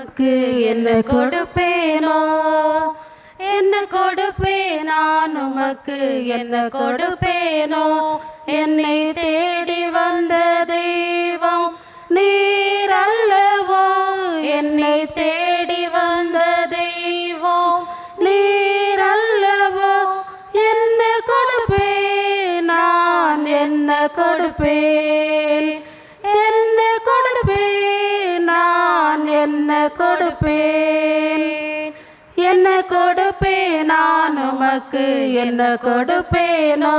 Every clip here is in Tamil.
உமக்கு என்ன கொடுப்பேனோ? என்ன கொடுப்பேன்? நான் உமக்கு என்ன கொடுப்பேனோ? என்னை தேடி வந்த தெய்வம் நீர் அல்லவோ? என்னை தேடி வந்த தெய்வம் நீர் அல்லவோ? என்ன கொடுப்பேன்? நான் என்ன கொடுப்பேன்? என்ன கொடுப்பேன்? நான் என்ன கொடுப்பேன்? என்ன கொடுப்பேன் நான்? உமக்கு என்ன கொடுப்பேனோ?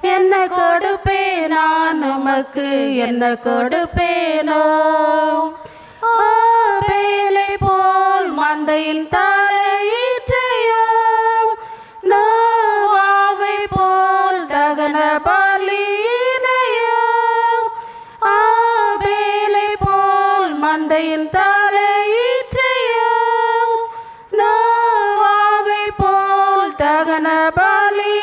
என்ன கொடுப்பேன் நான்? உமக்கு என்ன கொடுப்பேனோ? பேலை போல் மந்தையின் தலையீற்றையும் மந்தையின் தலையீற்றையோ நோவாவை போல் தகன பாலி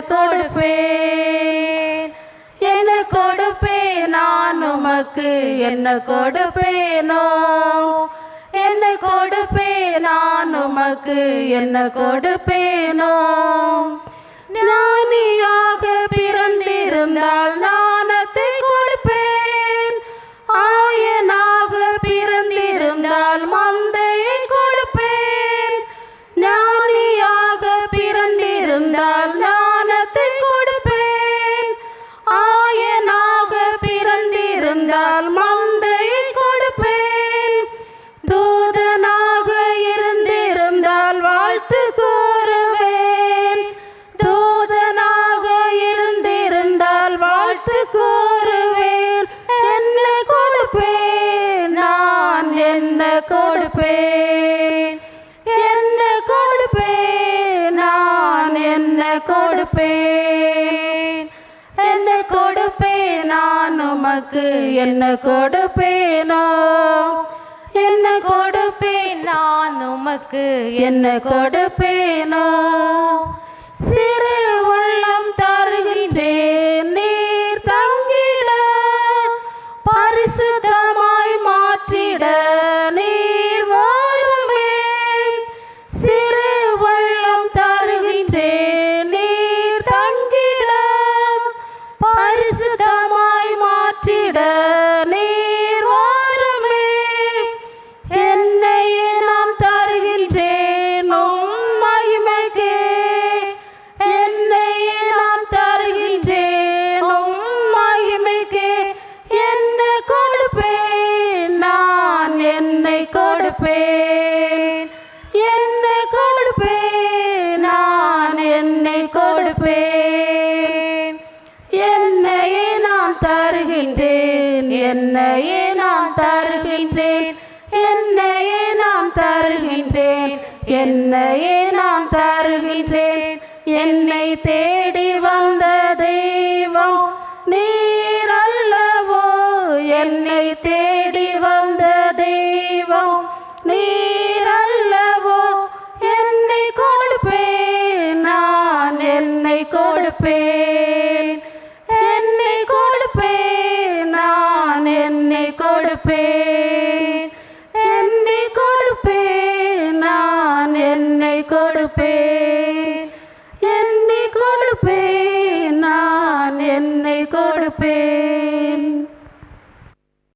கொடுப்பேன். என்ன கொடுப்பேன் நான் உமக்கு என்ன கொடுப்பேனோ? என்ன கொடுப்பேன் நான் உமக்கு என்ன கொடுப்பேனோ? ஞானியாக கொடுப்பேன். என்ன கொடுப்பேன்? நான் உமக்கு என்ன கொடுப்பேனோ? என்ன கொடுப்பேன்? நான் உமக்கு என்ன கொடுப்பேனோ? கொடுப்பேன். என்ன கொடுப்பேன். நான் என்னை கொடுப்பேன். என்னையே நான் தருகின்றேன். என்னையே நான் தருகின்றேன். என்னையே நான் தருகின்றேன். என்னையே நான் தருகின்றேன். என்னை தேடி கொடுப்பேன். என்னை கொடுப்பேன். நான் என்னை கொடுப்பேன்.